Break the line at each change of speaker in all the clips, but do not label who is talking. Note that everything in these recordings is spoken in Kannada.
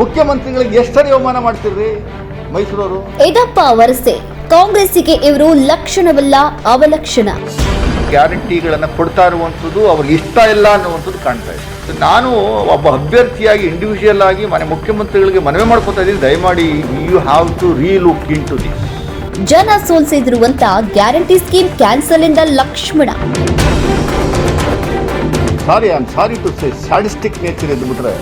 ಮುಖ್ಯಮಂತ್ರಿಗಳಿಗೆ ಎಷ್ಟರಿ ಅವಮಾನ ಮಾಡ್ತಿರ್ರಿ ಮೈಸೂರವರು?
ಇದಪ್ಪ ವರಸೆ ಕಾಂಗ್ರೆಸ್ಸಿಗೆ ಇವರು ಲಕ್ಷಣವಲ್ಲ ಅವಲಕ್ಷಣ.
ಗ್ಯಾರಂಟಿಗಳನ್ನು ಕೊಡ್ತಾ ಇರುವಂಥದ್ದು ಅವ್ರಿಗೆ ಇಷ್ಟ ಇಲ್ಲ ಅನ್ನುವಂಥದ್ದು ಕಾಣ್ತಾ ಇದೆ. ನಾನು ಒಬ್ಬ ಅಭ್ಯರ್ಥಿಯಾಗಿ ಇಂಡಿವಿಜುವಲ್ ಆಗಿ ಮನೆ ಮುಖ್ಯಮಂತ್ರಿಗಳಿಗೆ ಮನವಿ ಮಾಡ್ಕೊತಾ ಇದ್ದೀನಿ. ದಯಮಾಡಿ you have to relook in to this
ಜನ ಸೋಲ್ಸಿದಿರುವಂತ ಗ್ಯಾರಂಟಿ ಸ್ಕೀಮ್ ಕ್ಯಾನ್ಸಲ್ ಇಂದ Lakshman.
Sorry I am sorry to say sadistic nature ಇದ್ಬಿಟ್ರೆ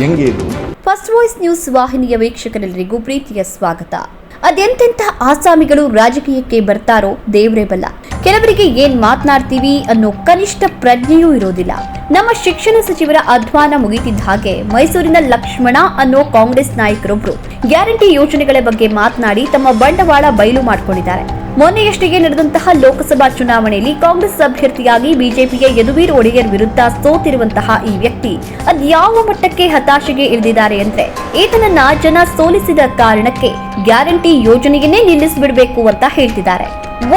ಹೆಂಗೆ ಇದು?
ಫಸ್ಟ್ ವಾಯ್ಸ್ ನ್ಯೂಸ್ ವಾಹಿನಿಯ ವೀಕ್ಷಕರೆಲ್ಲರಿಗೂ ಪ್ರೀತಿಯ ಸ್ವಾಗತ. ಅದೆಂತೆಂಥ ಆಸಾಮಿಗಳು ರಾಜಕೀಯಕ್ಕೆ ಬರ್ತಾರೋ ದೇವರೇ ಬಲ್ಲ. ಕೆಲವರಿಗೆ ಏನ್ ಮಾತನಾಡ್ತೀವಿ ಅನ್ನೋ ಕನಿಷ್ಠ ಪ್ರಜ್ಞೆಯೂ ಇರೋದಿಲ್ಲ. ನಮ್ಮ ಶಿಕ್ಷಣ ಸಚಿವರ ಅಧ್ವಾನ ಮುಗಿತಿದ್ದ ಹಾಗೆ ಮೈಸೂರಿನ ಲಕ್ಷ್ಮಣ ಅನ್ನೋ ಕಾಂಗ್ರೆಸ್ ನಾಯಕರೊಬ್ರು ಗ್ಯಾರಂಟಿ ಯೋಜನೆಗಳ ಬಗ್ಗೆ ಮಾತನಾಡಿ ತಮ್ಮ ಬಂಡವಾಳ ಬಯಲು ಮಾಡಿಕೊಂಡಿದ್ದಾರೆ. ಮೊನ್ನೆಯಷ್ಟೇ ನಡೆದಂತಹ ಲೋಕಸಭಾ ಚುನಾವಣೆಯಲ್ಲಿ ಕಾಂಗ್ರೆಸ್ ಅಭ್ಯರ್ಥಿಯಾಗಿ ಬಿಜೆಪಿಯ ಯದುವೀರ್ ಒಡೆಯರ್ ವಿರುದ್ಧ ಸೋತಿರುವಂತಹ ಈ ವ್ಯಕ್ತಿ ಅದ್ಯಾವ ಮಟ್ಟಕ್ಕೆ ಹತಾಶೆಗೆ ಇಳಿದಿದ್ದಾರೆ ಅಂದ್ರೆ ಈತನನ್ನ ಜನ ಸೋಲಿಸಿದ ಕಾರಣಕ್ಕೆ ಗ್ಯಾರಂಟಿ ಯೋಜನೆಯನ್ನೇ ನಿಲ್ಲಿಸಿಬಿಡಬೇಕು ಅಂತ ಹೇಳ್ತಿದ್ದಾರೆ.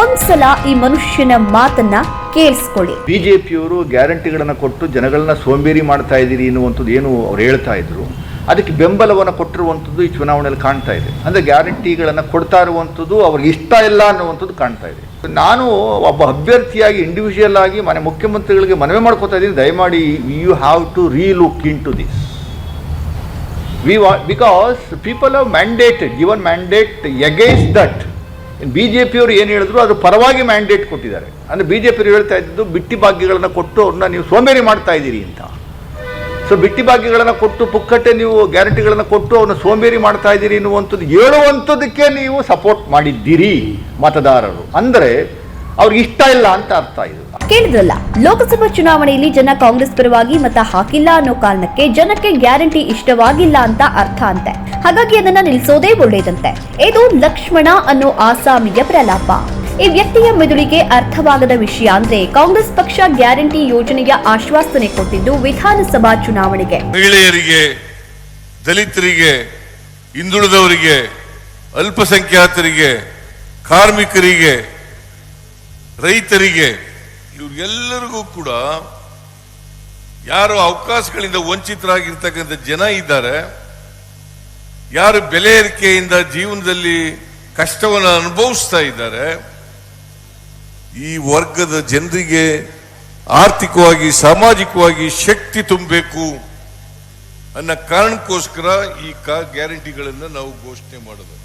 ಒಂದ್ಸಲ ಈ ಮನುಷ್ಯನ ಮಾತನ್ನ ಕೇಳಿಸ್ಕೊಳ್ಳಿ.
ಬಿಜೆಪಿಯವರು ಗ್ಯಾರಂಟಿಗಳನ್ನ ಕೊಟ್ಟು ಜನಗಳನ್ನ ಸೋಂಬೇರಿ ಮಾಡ್ತಾ ಇದ್ದೀರಿ ಅನ್ನುವಂಥದ್ದು ಏನು ಅವ್ರು ಹೇಳ್ತಾ ಇದ್ರು. ಅದಕ್ಕೆ ಬೆಂಬಲವನ್ನು ಕೊಟ್ಟಿರುವಂಥದ್ದು ಈ ಚುನಾವಣೆಯಲ್ಲಿ ಕಾಣ್ತಾ ಇದೆ. ಅಂದರೆ ಗ್ಯಾರಂಟಿಗಳನ್ನು ಕೊಡ್ತಾ ಇರುವಂಥದ್ದು ಅವ್ರಿಗೆ ಇಷ್ಟ ಇಲ್ಲ ಅನ್ನುವಂಥದ್ದು ಕಾಣ್ತಾ ಇದೆ. ನಾನು ಒಬ್ಬ ಅಭ್ಯರ್ಥಿಯಾಗಿ ಇಂಡಿವಿಜುವಲ್ ಆಗಿ ಮನೆ ಮುಖ್ಯಮಂತ್ರಿಗಳಿಗೆ ಮನವಿ ಮಾಡ್ಕೋತಾ ಇದ್ದೀನಿ. ದಯಮಾಡಿ you have to relook in to this we ವಾ because people have mandated given mandate against that B J ಪಿಯವರು ಏನು ಹೇಳಿದ್ರು ಅದ್ರ ಪರವಾಗಿ ಮ್ಯಾಂಡೇಟ್ ಕೊಟ್ಟಿದ್ದಾರೆ. ಅಂದರೆ ಬಿ ಜೆ ಪಿಯವರು ಹೇಳ್ತಾ ಇದ್ದಿದ್ದು ಬಿಟ್ಟಿ ಭಾಗ್ಯಗಳನ್ನು ಕೊಟ್ಟು ಅವ್ರನ್ನ ನೀವು ಸೋಮೇರಿ ಮಾಡ್ತಾ ಇದ್ದೀರಿ ಅಂತ. ಸೊ ಬಿಟ್ಟಿ ಭಾಗ್ಯಗಳನ್ನು ಕೊಟ್ಟು, ಪುಕ್ಕಟ್ಟೆ ನೀವು ಗ್ಯಾರಂಟಿಗಳನ್ನು ಕೊಟ್ಟು ಅವನ ಸೋಂಬೇರಿ ಮಾಡ್ತಾ ಇದ್ದೀರಿ ಎನ್ನುವಂಥದ್ದು, ಹೇಳುವಂಥದ್ದಕ್ಕೆ ನೀವು ಸಪೋರ್ಟ್ ಮಾಡಿದ್ದೀರಿ ಮತದಾರರು. ಅಂದರೆ, ಅವ್ರಿಗೆ ಇಷ್ಟ ಇಲ್ಲ ಅಂತ ಅರ್ಥ ಇದು.
ಕೇಳಿದ್ರಲ್ಲ, ಲೋಕಸಭಾ ಚುನಾವಣೆಯಲ್ಲಿ ಜನ ಕಾಂಗ್ರೆಸ್ ಪರವಾಗಿ ಮತ ಹಾಕಿಲ್ಲ ಅನ್ನೋ ಕಾರಣಕ್ಕೆ ಜನಕ್ಕೆ ಗ್ಯಾರಂಟಿ ಇಷ್ಟವಾಗಿಲ್ಲ ಅಂತ ಅರ್ಥ ಅಂತೆ. ಹಾಗಾಗಿ ಅದನ್ನ ನಿಲ್ಲಿಸೋದೇ ಒಳ್ಳೇದಂತೆ ಇದು ಲಕ್ಷ್ಮಣ ಅನ್ನೋ ಆಸಾಮಿಯ ಪ್ರಲಾಪ. ಈ ವ್ಯಕ್ತಿಯ ಮೆದುಳಿಗೆ ಅರ್ಥವಾಗದ ವಿಷಯ ಅಂದ್ರೆ ಕಾಂಗ್ರೆಸ್ ಪಕ್ಷ ಗ್ಯಾರಂಟಿ ಯೋಜನೆಯ ಆಶ್ವಾಸನೆ ಕೊಟ್ಟಿದ್ದು ವಿಧಾನಸಭಾ ಚುನಾವಣೆಗೆ.
ಮಹಿಳೆಯರಿಗೆ, ದಲಿತರಿಗೆ, ಹಿಂದುಳಿದವರಿಗೆ, ಅಲ್ಪಸಂಖ್ಯಾತರಿಗೆ, ಕಾರ್ಮಿಕರಿಗೆ, ರೈತರಿಗೆ, ಇವ್ರಿಗೆಲ್ಲರಿಗೂ ಕೂಡ ಯಾರು ಅವಕಾಶಗಳಿಂದ ವಂಚಿತರಾಗಿರ್ತಕ್ಕಂಥ ಜನ ಇದ್ದಾರೆ. ಯಾರು ಬೆಲೆ ಏರಿಕೆಯಿಂದ ಜೀವನದಲ್ಲಿ ಕಷ್ಟವನ್ನು ಅನುಭವಿಸ್ತಾ ಇದ್ದಾರೆ. ಈ ವರ್ಗದ ಜನರಿಗೆ ಆರ್ಥಿಕವಾಗಿ, ಸಾಮಾಜಿಕವಾಗಿ ಶಕ್ತಿ ತುಂಬಬೇಕು ಅನ್ನೋ ಕಾರಣಕ್ಕೋಸ್ಕರ ಈ ಕಾ, ಗ್ಯಾರಂಟಿಗಳನ್ನು ನಾವು ಘೋಷಣೆ ಮಾಡೋದು.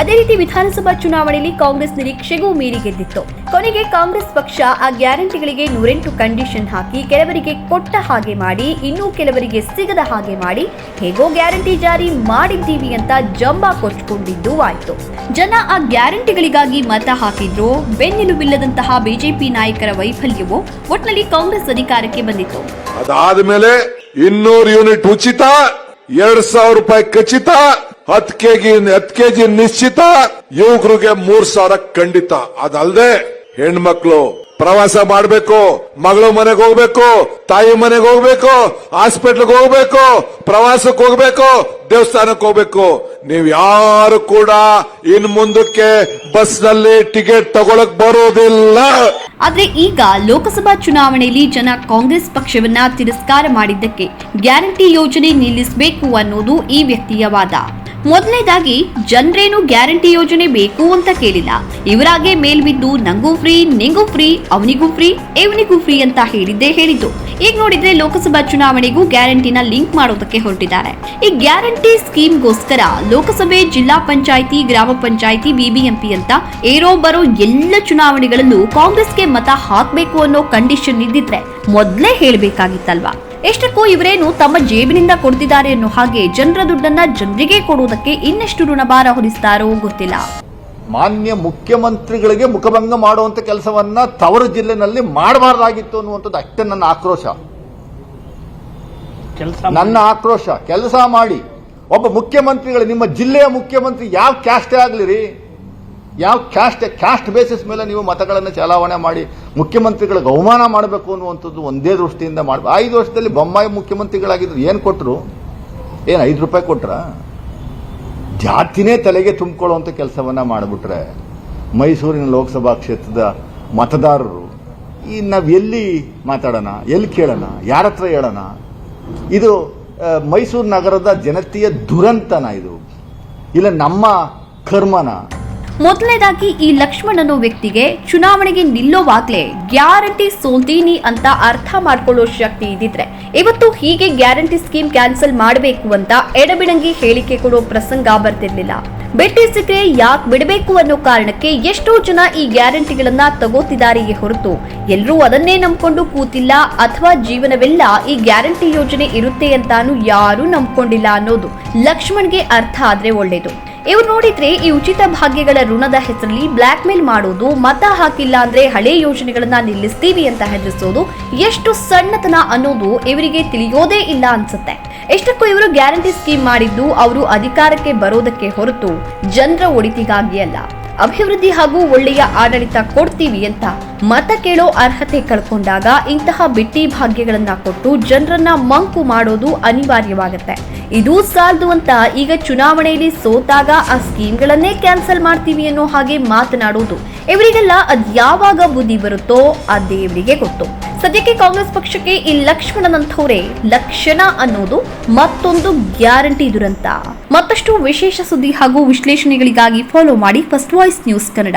ಅದೇ ರೀತಿ ವಿಧಾನಸಭಾ ಚುನಾವಣೆಯಲ್ಲಿ ಕಾಂಗ್ರೆಸ್ ನಿರೀಕ್ಷೆಗೂ ಮೀರಿ ಗೆದ್ದಿತ್ತು. ಕೊನೆಗೆ ಕಾಂಗ್ರೆಸ್ ಪಕ್ಷ ಆ ಗ್ಯಾರಂಟಿಗಳಿಗೆ ನೂರೆಂಟು ಕಂಡೀಷನ್ ಹಾಕಿ ಕೆಲವರಿಗೆ ಕೊಟ್ಟ ಹಾಗೆ ಮಾಡಿ, ಇನ್ನೂ ಕೆಲವರಿಗೆ ಸಿಗದ ಹಾಗೆ ಮಾಡಿ, ಹೇಗೋ ಗ್ಯಾರಂಟಿ ಜಾರಿ ಮಾಡಿದ್ದೀವಿ ಅಂತ ಜಂಬ ಕೊಚ್ಕೊಂಡಿದ್ದು ಆಯ್ತು. ಜನ ಆ ಗ್ಯಾರಂಟಿಗಳಿಗಾಗಿ ಮತ ಹಾಕಿದ್ರು, ಬೆನ್ನೆಲುಬಿಲ್ಲದಂತಹ ಬಿಜೆಪಿ ನಾಯಕರ ವೈಫಲ್ಯವು ಒಟ್ನಲ್ಲಿ ಕಾಂಗ್ರೆಸ್ ಅಧಿಕಾರಕ್ಕೆ ಬಂದಿತ್ತು.
ಅದಾದ ಮೇಲೆ ಇನ್ನೂರು ಯೂನಿಟ್ ಉಚಿತ, ಎರಡ್ ಸಾವಿರ ರೂಪಾಯಿ ಖಚಿತ ಹತ್ತು ಕೆಜಿ ಹತ್ತು ಕೆಜಿ ನಿಶ್ಚಿತ, ಯುವಕರಿಗೆ ಮೂರ್ ಸಾವಿರ ಖಂಡಿತ. ಅದಲ್ದೆ ಹೆಣ್ಮಕ್ಳು ಪ್ರವಾಸ ಮಾಡಬೇಕು, ಮಗಳು ಮನೆಗೆ ಹೋಗ್ಬೇಕು, ತಾಯಿ ಮನೆಗೆ ಹೋಗ್ಬೇಕು, ಹಾಸ್ಪಿಟ್ಲ್ಗೆ ಹೋಗ್ಬೇಕು, ಪ್ರವಾಸಕ್ಕೆ ಹೋಗ್ಬೇಕು, ದೇವಸ್ಥಾನಕ್ಕೆ ಹೋಗ್ಬೇಕು. ನೀವ್ ಯಾರು ಕೂಡ ಇನ್ ಮುಂದಕ್ಕೆ ಬಸ್ನಲ್ಲಿ ಟಿಕೆಟ್ ತಗೊಳಕ್ ಬರೋದಿಲ್ಲ.
ಆದ್ರೆ ಈಗ ಲೋಕಸಭಾ ಚುನಾವಣೆಯಲ್ಲಿ ಜನ ಕಾಂಗ್ರೆಸ್ ಪಕ್ಷವನ್ನ ತಿರಸ್ಕಾರ ಮಾಡಿದ್ದಕ್ಕೆ ಗ್ಯಾರಂಟಿ ಯೋಜನೆ ನಿಲ್ಲಿಸಬೇಕು ಅನ್ನೋದು ಈ ವ್ಯಕ್ತಿಯ ವಾದ. ಮೊದಲನೇದಾಗಿ, ಜನರೇನು ಗ್ಯಾರಂಟಿ ಯೋಜನೆ ಬೇಕು ಅಂತ ಕೇಳಿಲ್ಲ. ಇವರಾಗೆ ಮೇಲ್ಬಿದ್ದು ನಂಗೂ ಫ್ರೀ, ನಿಂಗೂ ಫ್ರೀ, ಅವನಿಗೂ ಫ್ರೀ ಇವನಿಗೂ ಫ್ರೀ ಅಂತ ಹೇಳಿದ್ದೇ ಹೇಳಿದ್ದು. ಈಗ ನೋಡಿದ್ರೆ ಲೋಕಸಭಾ ಚುನಾವಣೆಗೂ ಗ್ಯಾರಂಟಿನ ಲಿಂಕ್ ಮಾಡೋದಕ್ಕೆ ಹೊರಟಿದ್ದಾರೆ. ಈ ಗ್ಯಾರಂಟಿ ಸ್ಕೀಮ್ಗೋಸ್ಕರ ಲೋಕಸಭೆ, ಜಿಲ್ಲಾ ಪಂಚಾಯಿತಿ, ಗ್ರಾಮ ಪಂಚಾಯಿತಿ, ಬಿಬಿಎಂಪಿ ಅಂತ ಏರೋ ಬರೋ ಎಲ್ಲ ಚುನಾವಣೆಗಳಲ್ಲೂ ಕಾಂಗ್ರೆಸ್ಗೆ ಮತ ಹಾಕ್ಬೇಕು ಅನ್ನೋ ಕಂಡೀಷನ್ ಇದ್ದಿದ್ರೆ ಮೊದಲೇ ಹೇಳ್ಬೇಕಾಗಿತ್ತಲ್ವಾ? ಎಷ್ಟಕ್ಕೂ ಇವರೇನು ತಮ್ಮ ಜೇಬಿನಿಂದ ಕೊಡ್ತಿದ್ದಾರೆ ಅನ್ನೋ ಹಾಗೆ ಜನರ ದುಡ್ಡನ್ನ ಜನರಿಗೆ ಕೊಡುವುದಕ್ಕೆ ಇನ್ನಷ್ಟು ಋಣಭಾರ ಹೊರಿಸ್ತಾರೋ ಗೊತ್ತಿಲ್ಲ.
ಮಾನ್ಯ ಮುಖ್ಯಮಂತ್ರಿಗಳಿಗೆ ಮುಖಭಂಗ ಮಾಡುವಂತ ಕೆಲಸವನ್ನ ತವರು ಜಿಲ್ಲೆನಲ್ಲಿ ಮಾಡಬಾರ್ದಾಗಿತ್ತು ಅನ್ನುವಂಥದ್ದು ಅಷ್ಟೇ ನನ್ನ ಆಕ್ರೋಶ. ನನ್ನ ಆಕ್ರೋಶ. ಕೆಲಸ ಮಾಡಿ. ಒಬ್ಬ ಮುಖ್ಯಮಂತ್ರಿಗಳು ನಿಮ್ಮ ಜಿಲ್ಲೆಯ ಮುಖ್ಯಮಂತ್ರಿ ಯಾವ ಕ್ಯಾಸ್ಟೇ ಆಗಲಿ ರೀ? ಯಾವ ಕ್ಯಾಸ್ಟ್ ಕ್ಯಾಸ್ಟ್ ಬೇಸಿಸ್ ಮೇಲೆ ನೀವು ಮತಗಳನ್ನು ಚಲಾವಣೆ ಮಾಡಿ ಮುಖ್ಯಮಂತ್ರಿಗಳಿಗೆ ಅವಮಾನ ಮಾಡಬೇಕು ಅನ್ನುವಂಥದ್ದು ಒಂದೇ ದೃಷ್ಟಿಯಿಂದ ಮಾಡಬೇಕು ಐದು ವರ್ಷದಲ್ಲಿ ಬೊಮ್ಮಾಯಿ ಮುಖ್ಯಮಂತ್ರಿಗಳಾಗಿದ್ರು ಏನು ಕೊಟ್ಟರು ಏನು ಐದು ರೂಪಾಯಿ ಕೊಟ್ರ? ಜಾತಿನೇ ತಲೆಗೆ ತುಂಬಿಕೊಳ್ಳುವಂಥ ಕೆಲಸವನ್ನ ಮಾಡಿಬಿಟ್ರೆ ಮೈಸೂರಿನ ಲೋಕಸಭಾ ಕ್ಷೇತ್ರದ ಮತದಾರರು, ಈ ನಾವು ಎಲ್ಲಿ ಮಾತಾಡೋಣ, ಎಲ್ಲಿ ಕೇಳೋಣ, ಯಾರ ಹತ್ರ ಹೇಳೋಣ? ಇದು ಮೈಸೂರು ನಗರದ ಜನತೆಯ ದುರಂತನ ಇದು. ಇಲ್ಲ, ನಮ್ಮ ಕರ್ಮನ.
ಮೊದಲನೇದಾಗಿ ಈ ಲಕ್ಷ್ಮಣ್ ಅನ್ನೋ ವ್ಯಕ್ತಿಗೆ, ಚುನಾವಣೆಗೆ ನಿಲ್ಲೋವಾಗ್ಲೇ ಗ್ಯಾರಂಟಿ ಸೋಲ್ತೀನಿ ಅಂತ ಅರ್ಥ ಮಾಡ್ಕೊಳ್ಳೋ ಶಕ್ತಿ ಇದ್ದಿದ್ರೆ. ಇವತ್ತು ಹೀಗೆ ಗ್ಯಾರಂಟಿ ಸ್ಕೀಮ್ ಕ್ಯಾನ್ಸಲ್ ಮಾಡಬೇಕು ಅಂತ ಎಡಬಿಡಂಗಿ ಹೇಳಿಕೆ ಕೊಡೋ ಪ್ರಸಂಗ ಬರ್ತಿರ್ಲಿಲ್ಲ. ಬೆಟ್ಟಿ ಸಿಕ್ಕರೆ ಯಾಕೆ ಬಿಡಬೇಕು ಅನ್ನೋ ಕಾರಣಕ್ಕೆ ಎಷ್ಟೋ ಜನ ಈ ಗ್ಯಾರಂಟಿಗಳನ್ನ ತಗೋತಿದಾರಿಗೆ ಹೊರತು. ಎಲ್ಲರೂ ಅದನ್ನೇ ನಂಬ್ಕೊಂಡು ಕೂತಿಲ್ಲ ಅಥವಾ ಜೀವನವೆಲ್ಲ ಈ ಗ್ಯಾರಂಟಿ ಯೋಜನೆ ಇರುತ್ತೆ ಅಂತಾನು ಯಾರೂ ನಂಬ್ಕೊಂಡಿಲ್ಲ ಅನ್ನೋದು. ಲಕ್ಷ್ಮಣ್ಗೆ ಅರ್ಥ ಆದ್ರೆ ಒಳ್ಳೇದು. ಇವ್ರು ನೋಡಿದ್ರೆ ಈ ಉಚಿತ ಭಾಗ್ಯಗಳ ಋಣದ ಹೆಸರಲ್ಲಿ ಬ್ಲಾಕ್ ಮೇಲ್ ಮಾಡೋದು, ಮತ ಹಾಕಿಲ್ಲ ಅಂದ್ರೆ ಹಳೆ ಯೋಜನೆಗಳನ್ನ ನಿಲ್ಲಿಸ್ತೀವಿ ಅಂತ ಹೆದರಿಸೋದು ಎಷ್ಟು ಸಣ್ಣತನ ಅನ್ನೋದು ಇವರಿಗೆ ತಿಳಿಯೋದೇ ಇಲ್ಲ ಅನ್ಸುತ್ತೆ. ಎಷ್ಟಕ್ಕೂ ಇವರು ಗ್ಯಾರಂಟಿ ಸ್ಕೀಮ್ ಮಾಡಿದ್ದು ಅವರು ಅಧಿಕಾರಕ್ಕೆ ಬರೋದಕ್ಕೆ ಹೊರತು ಜನರ ಒಳಿತಿಗಾಗಿ ಅಲ್ಲ. ಅಭಿವೃದ್ಧಿ ಹಾಗೂ ಒಳ್ಳೆಯ ಆಡಳಿತ ಕೊಡ್ತೀವಿ ಅಂತ ಮತ ಕೇಳೋ ಅರ್ಹತೆ ಕಳ್ಕೊಂಡಾಗ ಇಂತಹ ಬಿಟ್ಟಿ ಭಾಗ್ಯಗಳನ್ನ ಕೊಟ್ಟು ಜನರನ್ನ ಮಂಕು ಮಾಡೋದು ಅನಿವಾರ್ಯವಾಗುತ್ತೆ. ಇದು ಸಾಲದು ಅಂತ ಈಗ ಚುನಾವಣೆಯಲ್ಲಿ ಸೋತಾಗ ಆ ಸ್ಕೀಮ್ಗಳನ್ನೇ ಕ್ಯಾನ್ಸಲ್ ಮಾಡ್ತೀವಿ ಅನ್ನೋ ಹಾಗೆ ಮಾತನಾಡೋದು ಇವರಿಗೆಲ್ಲ ಅದ್ ಯಾವಾಗ ಬುದ್ಧಿ ಬರುತ್ತೋ ಆ ದೇವರಿಗೆ ಗೊತ್ತು. ಸದ್ಯಕ್ಕೆ ಕಾಂಗ್ರೆಸ್ ಪಕ್ಷಕ್ಕೆ ಈ ಲಕ್ಷ್ಮಣನಂಥವರೇ ಲಕ್ಷಣ ಅನ್ನೋದು ಮತ್ತೊಂದು ಗ್ಯಾರಂಟಿ ದುರಂತ ಮತ್ತಷ್ಟು ವಿಶೇಷ ಸುದ್ದಿ ಹಾಗೂ ವಿಶ್ಲೇಷಣೆಗಳಿಗಾಗಿ ಫಾಲೋ ಮಾಡಿ ಫಸ್ಟ್ ವಾಯ್ಸ್ ನ್ಯೂಸ್ ಕನ್ನಡ